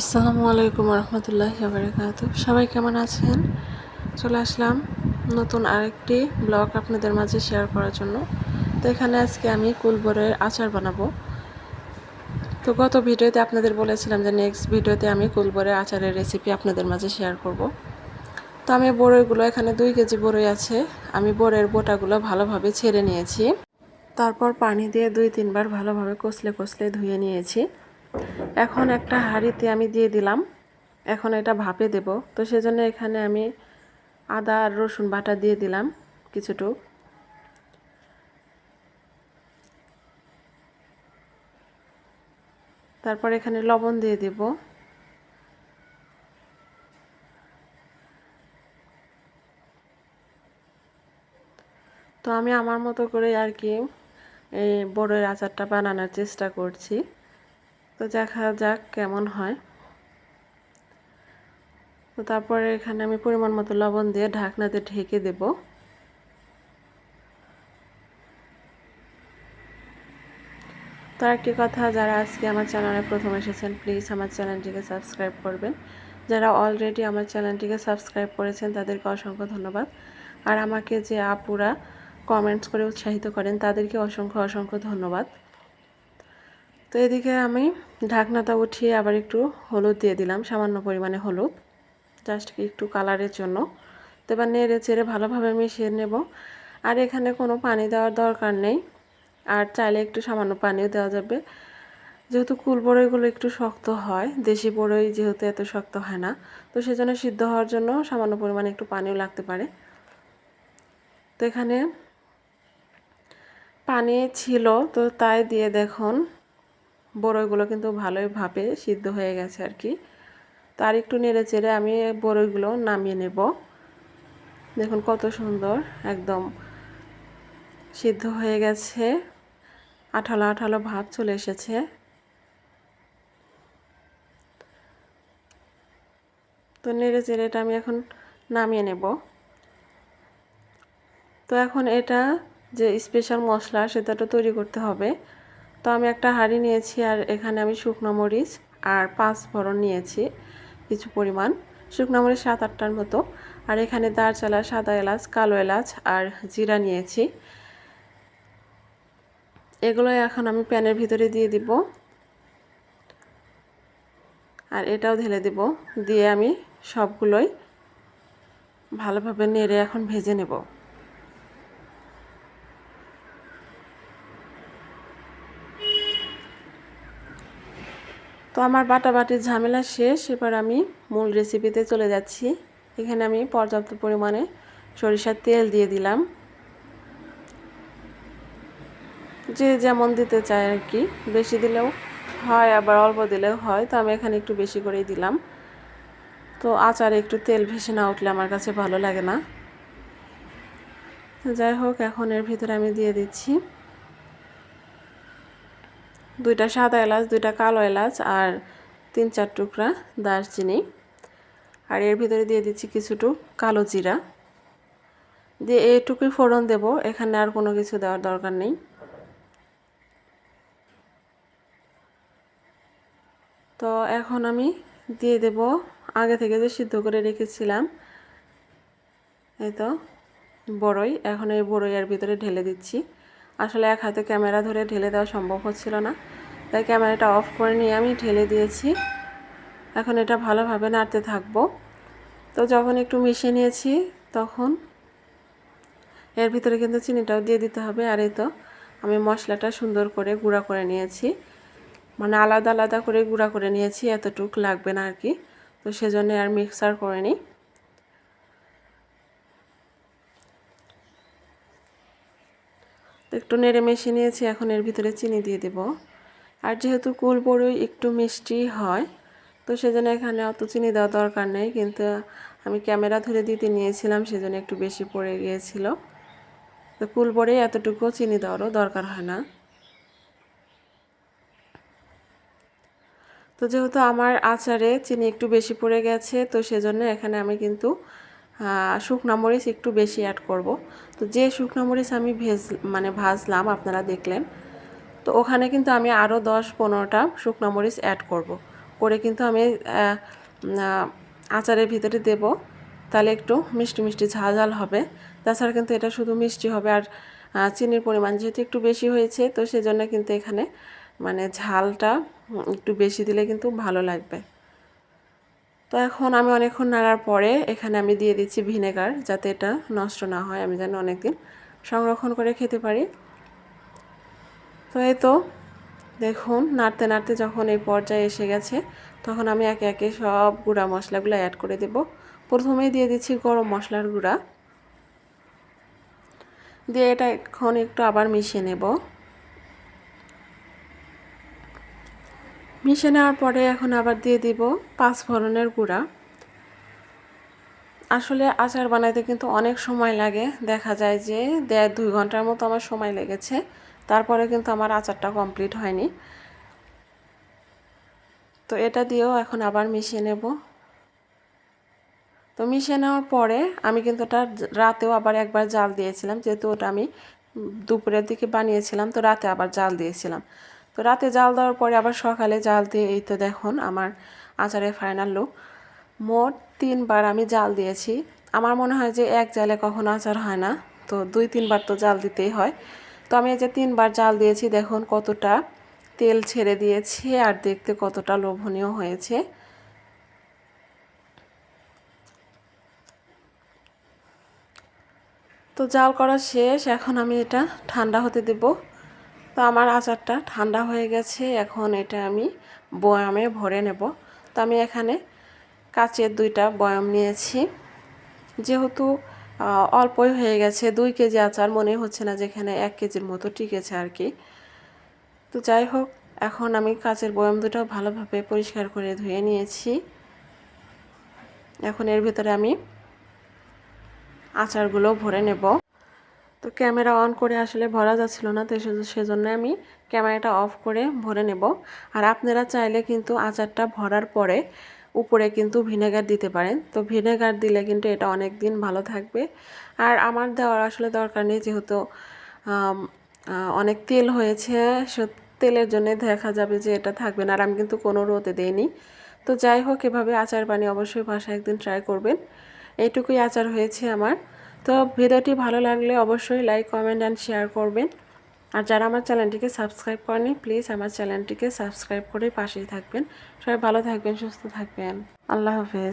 আসসালামু আলাইকুম রহমতুল্লাহ বারকাত সবাই কেমন আছেন? চলে আসলাম নতুন আরেকটি ব্লগ আপনাদের মাঝে শেয়ার করার জন্য। তো এখানে আজকে আমি কুলবরের আচার বানাবো। তো গত ভিডিওতে আপনাদের বলেছিলাম যে নেক্সট ভিডিওতে আমি কুলবরের আচারের রেসিপি আপনাদের মাঝে শেয়ার করব। তো আমি বড়ইগুলো, এখানে দুই কেজি বড়ই আছে। আমি বড়ের বোটাগুলো ভালোভাবে ছেড়ে নিয়েছি। তারপর পানি দিয়ে দুই তিনবার ভালোভাবে কষলে কষলে ধুয়ে নিয়েছি। এখন একটা হাঁড়িতে আমি দিয়ে দিলাম। এখন এটা ভাপে দেব। তো সেজন্য এখানে আমি আদা আর রসুন বাটা দিয়ে দিলাম কিছুটুক। তারপর এখানে লবণ দিয়ে দেব। তো আমি আমার মতো করে আর কি এই বড়ের আচারটা বানানোর চেষ্টা করছি। তো দেখা যাক কেমন হয়। তো তারপরে এখানে আমি পরিমাণ মতো লবণ দিয়ে ঢাকনাতে ঢেকে দেব। তো একটি কথা, যারা আজকে আমার চ্যানেলে প্রথম এসেছেন প্লিজ আমার চ্যানেলটিকে সাবস্ক্রাইব করবেন। যারা অলরেডি আমার চ্যানেলটিকে সাবস্ক্রাইব করেছেন, তাদেরকে অসংখ্য ধন্যবাদ। আর আমাকে যে আপুরা কমেন্টস করে উৎসাহিত করেন, তাদেরকে অসংখ্য অসংখ্য ধন্যবাদ। তো এদিকে আমি ঢাকনাটা উঠিয়ে আবার একটু হলুদ দিয়ে দিলাম, সামান্য পরিমাণে হলুদ জাস্ট একটু কালারের জন্য। তো এবার নেড়ে চেড়ে ভালোভাবে মিশিয়ে নেব। আর এখানে কোনো পানি দেওয়ার দরকার নেই, আর চাইলে একটু সামান্য পানিও দেওয়া যাবে। যেহেতু কুল বড়ইগুলো একটু শক্ত হয়, দেশি বড়ই যেহেতু এত শক্ত হয় না, তো সেজন্য সিদ্ধ হওয়ার জন্য সামান্য পরিমাণে একটু পানিও লাগতে পারে। তো এখানে পানি ছিল, তো তাই দিয়ে দেখুন বড়ইগুলো কিন্তু ভালোই ভাবে সিদ্ধ হয়ে গেছে আর কি। তার একটু নেড়ে চেড়ে আমি বড়ইগুলো নামিয়ে নেব। দেখুন কত সুন্দর একদম সিদ্ধ হয়ে গেছে। আঠালো আঠালো ভাব চলে এসেছে। তো নেড়ে চেড়ে এটা আমি এখন নামিয়ে নেব। তো এখন এটা যে স্পেশাল মশলা সেটা তো তৈরি করতে হবে। তো আমি একটা হাঁড়ি নিয়েছি আর এখানে আমি শুকনো মরিচ আর পাঁচ ফোড়ন নিয়েছি কিছু পরিমাণ। শুকনো মরিচ সাত আটটার মতো। আর এখানে দারচালা সাদা এলাচ, কালো এলাচ আর জিরা নিয়েছি। এগুলো এখন আমি প্যানের ভিতরে দিয়ে দিব। আর এটাও ঢেলে দেব। দিয়ে আমি সবগুলোই ভালোভাবে নেড়ে এখন ভেজে নেব। তো আমার বাটাবাটির ঝামেলা শেষ, এবার আমি মূল রেসিপিতে চলে যাচ্ছি। এখানে আমি পর্যাপ্ত পরিমাণে সরিষার তেল দিয়ে দিলাম। যে যেমন দিতে চায় আর কি, বেশি দিলেও হয়, আবার অল্প দিলেও হয়, তো আমি এখানে একটু বেশি করেই দিলাম। তো আচারে একটু তেল ভেসে না উঠলে আমার কাছে ভালো লাগে না। যাই হোক, এখন এর ভিতরে আমি দিয়ে দিচ্ছি। দুইটা সাদা এলাচ, দুইটা কালো এলাচ আর তিন চার টুকরা দারচিনি। আর এর ভিতরে দিয়ে দিচ্ছি কিছুটু কালো জিরা। দিয়ে এইটুকুই ফোড়ন দেব, এখানে আর কোনো কিছু দেওয়ার দরকার নেই। তো এখন আমি দিয়ে দেব, আগে থেকে যে সিদ্ধ করে রেখেছিলাম, এই তো বড়ই। এখন এই বড়ই এর ভিতরে ঢেলে দিচ্ছি। আসলে এক হাতে ক্যামেরা ধরে ঢেলে দেওয়া সম্ভব হচ্ছিল না। তাই ক্যামেরাটা অফ করে নিয়ে আমি ঢেলে দিয়েছি। এখন এটা ভালোভাবে নাড়তে থাকব। তো যখন একটু মিশিয়ে নিয়েছি, তখন এর ভিতরে কিন্তু চিনিটাও দিয়ে দিতে হবে। আর এই তো আমি মশলাটা সুন্দর করে গুঁড়া করে নিয়েছি। মানে আলাদা আলাদা করে গুঁড়া করে নিয়েছি, এতটুক লাগবে না আর কি। তো সেজন্য আর মিক্সার করে নিই একটু নেড়ে মিশিয়ে নিয়েছি, এখন এর ভিতরে চিনি দিয়ে দেব। আর যেহেতু কুল বড়ই, একটু মিষ্টি হয়, তো সেজন্য এখানে অত চিনি দেওয়া দরকার নেই, কিন্তু আমি ক্যামেরা ধরে দিতে নিয়েছিলাম, সেজন্য একটু বেশি পড়ে গিয়েছিল। তো কুল বড়ে এতটুকু চিনি দেওয়ারও দরকার হয় না। তো যেহেতু আমার আচারে চিনি একটু বেশি পড়ে গেছে, তো সেজন্য এখানে আমি কিন্তু শুকনা মরিচ একটু বেশি অ্যাড করব। তো যে শুকনা মরিচ আমি ভেজ মানে ভাজলাম, আপনারা দেখলেন, তো ওখানে কিন্তু আমি আরও দশ পনেরোটা শুকনো মরিচ অ্যাড করব। করে কিন্তু আমি আচারের ভিতরে দেব। তাহলে একটু মিষ্টি মিষ্টি ঝাল হবে। তাছাড়া কিন্তু এটা শুধু মিষ্টি হবে আর চিনির পরিমাণ যেহেতু একটু বেশি হয়েছে, তো সেজন্য কিন্তু এখানে মানে ঝালটা একটু বেশি দিলে কিন্তু ভালো লাগবে। তো এখন আমি অনেকক্ষণ নাড়ার পরে এখানে আমি দিয়ে দিচ্ছি ভিনেগার যাতে এটা নষ্ট না হয়, আমি যেন অনেকদিন সংরক্ষণ করে খেতে পারি। তো এই তো, দেখুন, নাড়তে নাড়তে যখন এই পর্যায়ে এসে গেছে, তখন আমি একে একে সব গুঁড়া মশলাগুলো অ্যাড করে দেব। প্রথমেই দিয়ে দিচ্ছি গরম মশলার গুঁড়া। দিয়ে এটা এখন একটু আবার মিশিয়ে নেব। মিশিয়ে নেওয়ার পরে এখন আবার দিয়ে দিব পাঁচ ফোড়নের গুঁড়া। আসলে আচার বানাইতে কিন্তু অনেক সময় লাগে। দেখা যায় যে দেড় দুই ঘণ্টার মতো আমার সময় লেগেছে। তারপরে কিন্তু আমার আচারটা কমপ্লিট হয়নি। তো এটা দিয়েও এখন আবার মিশিয়ে নেব। তো মিশিয়ে নেওয়ার পরে আমি কিন্তু ওটা রাতেও আবার একবার জাল দিয়েছিলাম। যেহেতু ওটা আমি দুপুরের দিকে বানিয়েছিলাম, তো রাতে আবার জাল দিয়েছিলাম। তো রাতে জাল দেওয়ার পরে আবার সকালে জাল দিয়ে, এই তো দেখুন আমার আচারের ফাইনাল লুক মোট তিনবার আমি জাল দিয়েছি। আমার মনে হয় যে এক জালে কখনো আচার হয় না, তো দুই, তিনবার তো জাল দিতেই হয়। তো আমি এই যে তিনবার জাল দিয়েছি, দেখুন কতটা তেল ছেড়ে দিয়েছে আর দেখতে কতটা লোভনীয় হয়েছে। তো জাল করা শেষ, এখন আমি এটা ঠান্ডা হতে দেব। তো আমার আচারটা ঠান্ডা হয়ে গেছে, এখন এটা আমি বয়ামে ভরে নেব। তো আমি এখানে কাচের দুইটা বয়াম নিয়েছি। যেহেতু অল্পই হয়ে গেছে, দুই কেজি আচার, মনে হচ্ছে না যেখানে এক কেজির মতো টিকেছে আর কি। তো যাই হোক, এখন আমি কাচের বয়াম দুটো ভালোভাবে পরিষ্কার করে ধুয়ে নিয়েছি। এখন এর ভিতরে আমি আচারগুলো ভরে নেব। তো ক্যামেরা অন করে আসলে ভরা যাচ্ছিল না, তো সেজন্য আমি ক্যামেরাটা অফ করে ভরে নেব। আর আপনারা চাইলে কিন্তু আচারটা ভরার পরে উপরে কিন্তু ভিনেগার দিতে পারেন। তো ভিনেগার দিলে কিন্তু এটা অনেক দিন ভালো থাকবে। আর আমার দেওয়ার আসলে দরকার নেই, যেহেতু অনেক তেল হয়েছে তেলের জন্য দেখা যাবে যে এটা থাকবে না, আর আমি কিন্তু কোনো রোদে দিইনি। তো যাই হোক, এভাবে আচার বানিয়ে অবশ্যই বাসায় একদিন ট্রাই করবেন। এইটুকুই আচার হয়েছে আমার। তো ভিডিওটি ভালো লাগলে অবশ্যই লাইক কমেন্ট অ্যান্ড শেয়ার করবেন। আর যারা আমার চ্যানেলটিকে সাবস্ক্রাইব করেনি প্লিজ আমার চ্যানেলটিকে সাবস্ক্রাইব করে পাশেই থাকবেন। সবাই ভালো থাকবেন, সুস্থ থাকবেন। আল্লাহ হাফেজ।